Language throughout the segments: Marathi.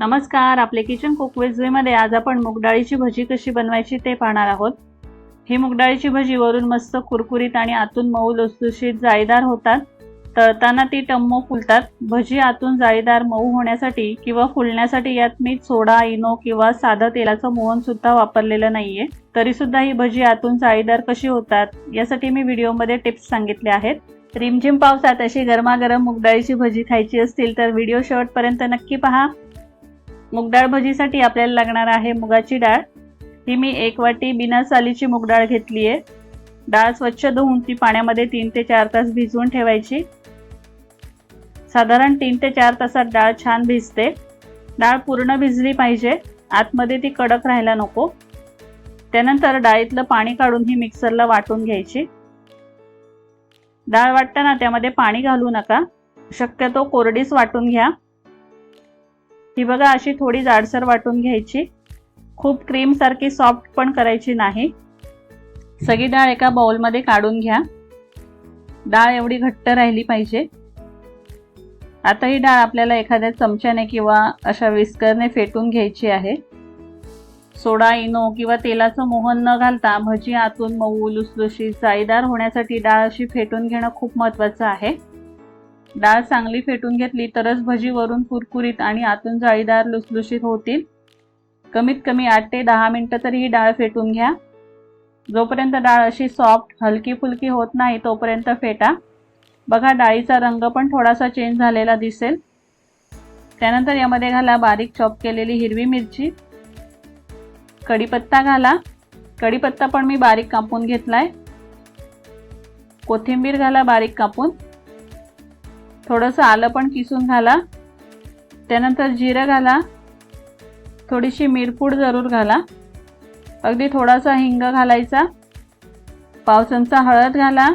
नमस्कार आपले किचन कुकवेजवेमध्ये आज आपण मुगडाळीची भजी कशी बनवायची ते पाहणार आहोत. ही मुगडाळीची भजी वरून मस्त कुरकुरीत आणि आतून मऊ लुसलुशीत जाळीदार होतात. तळताना ती टम्मो फुलतात. भजी आतून जाळीदार मऊ होण्यासाठी किंवा फुलण्यासाठी यात मी सोडा इनो किंवा साधं तेलाचं मोहन सुद्धा वापरलेलं नाहीये. तरी सुद्धा ही भजी आतून जाळीदार कशी होतात यासाठी मी व्हिडिओमध्ये टिप्स सांगितले आहेत. रिमझिम पावसात अशी गरमागरम मुगडाळीची भजी खायची असतील तर व्हिडिओ शेवटपर्यंत नक्की पहा. मुगडाळ भजीसाठी आपल्याला लागणार आहे मुगाची डाळ. ही मी एक वाटी बिना सालीची मुगडाळ घेतली आहे. डाळ स्वच्छ धुवून ती पाण्यामध्ये तीन ते चार तास भिजवून ठेवायची. साधारण तीन ते चार तासात डाळ छान भिजते. डाळ पूर्ण भिजली पाहिजे. आतमध्ये ती कडक राहायला नको. त्यानंतर डाळीतलं पाणी काढून ही मिक्सरला वाटून घ्यायची. डाळ वाटताना त्यामध्ये पाणी घालू नका. शक्यतो कोरडीच वाटून घ्या. ही बघा अशी थोडी जाडसर वाटून घ्यायची. खूप क्रीमसारखी सॉफ्ट पण करायची नाही. सगळी डाळ एका बाउलमध्ये काढून घ्या. डाळ एवढी घट्ट राहिली पाहिजे. आता ही डाळ आपल्याला एखाद्या चमच्याने किंवा अशा विस्करने फेटून घ्यायची आहे. सोडा इनो किंवा तेलाचं मोहन न घालता भजी आतून मऊ लुसलुशी जाईदार होण्यासाठी डाळ अशी फेटून घेणं खूप महत्त्वाचं आहे. डाळ चांगली फेटून घेतली तरच भजी वरून कुरकुरीत आणि आतून जाळीदार लुसलुशीत होतील. कमीत कमी आठ ते दहा मिनटं तरी ही डाळ फेटून घ्या. जोपर्यंत डाळ अशी सॉफ्ट हलकी फुलकी होत नाही तोपर्यंत फेटा. बघा डाळीचा रंग पण थोडासा चेंज झालेला दिसेल. त्यानंतर यामध्ये घाला बारीक चॉप केलेली हिरवी मिरची. कढीपत्ता घाला. कढीपत्ता पण मी बारीक कापून घेतला आहे कोथिंबीर घाला बारीक कापून. थोडंसं आलं पण किसून घाला. त्यानंतर जिरं घाला. थोडीशी मिरपूड जरूर घाला. अगदी थोडासा हिंग घालायचा. पाव चमचा हळद घाला.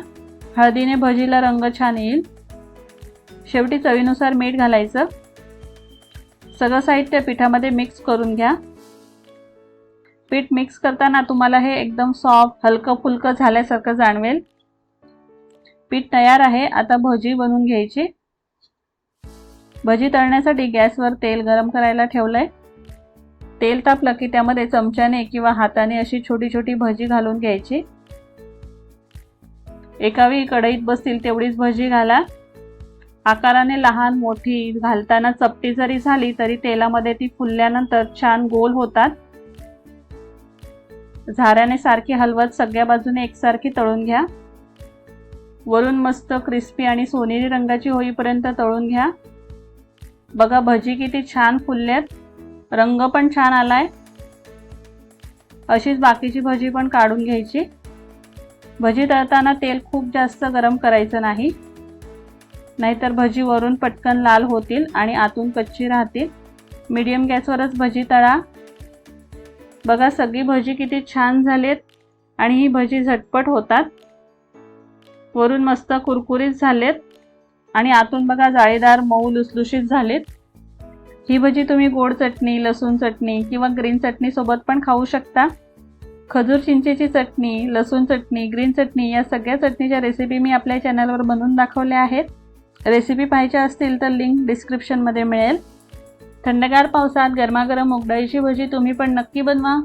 हळदीने भजीला रंग छान येईल. शेवटी चवीनुसार मीठ घालायचं. सगळं साहित्य पिठामध्ये मिक्स करून घ्या. पीठ मिक्स करताना तुम्हाला हे एकदम सॉफ्ट हलकं फुलकं झाल्यासारखं जाणवेल. पीठ तयार आहे. आता भजी बनवून घ्यायची. भजी तळण्यासाठी गॅसवर तेल गरम करायला ठेवलं आहे तेल तापलं की त्यामध्ये चमच्याने किंवा हाताने अशी छोटी छोटी भजी घालून घ्यायची. एकावेळी कढईत बसतील तेवढीच भजी घाला. आकाराने लहान मोठी घालताना चपटी जरी झाली तरी तेलामध्ये ती फुलल्यानंतर छान गोल होतात. झाऱ्याने सारखी हलवत सगळ्या बाजूने एकसारखी तळून घ्या. वरून मस्त क्रिस्पी आणि सोनेरी रंगाची होईपर्यंत तळून घ्या. बघा भजी किती छान फुलल्यात रंग पण छान आलाय. अशीच बाकीची भजी पण काढून घ्यायची. भजी तळताना तेल खूप जास्त गरम करायचं नाही. नाहीतर भजी वरून पटकन लाल होतील आणि आतून कच्ची राहतील. मीडियम गॅसवरच भजी तळा. बघा सगळी भजी किती छान झालीत आणि ही भजी झटपट होतात. वरून मस्त कुरकुरीत झालेत. आणि आतून बघा जाळीदार मऊ लुसलुशीत झालेत. ही भजी तुम्ही गोड चटणी लसूण चटणी किंवा ग्रीन चटणी सोबत पण खाऊ शकता. खजूर चिंचेची चटणी लसूण चटणी ग्रीन चटणी या सगळ्या चटणीच्या रेसिपी मी आपल्या चॅनलवर बनवून दाखवल्या आहेत. रेसिपी पाहायच्या असतील तर लिंक डिस्क्रिप्शनमध्ये मिळेल. थंडगार पावसात गरमागरम उगडाईची भजी तुम्ही पण नक्की बनवा.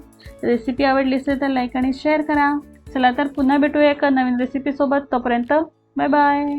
रेसिपी आवडली असेल तर लाईक आणि शेअर करा. चला तर पुन्हा भेटूया एका नवीन रेसिपीसोबत तोपर्यंत बाय बाय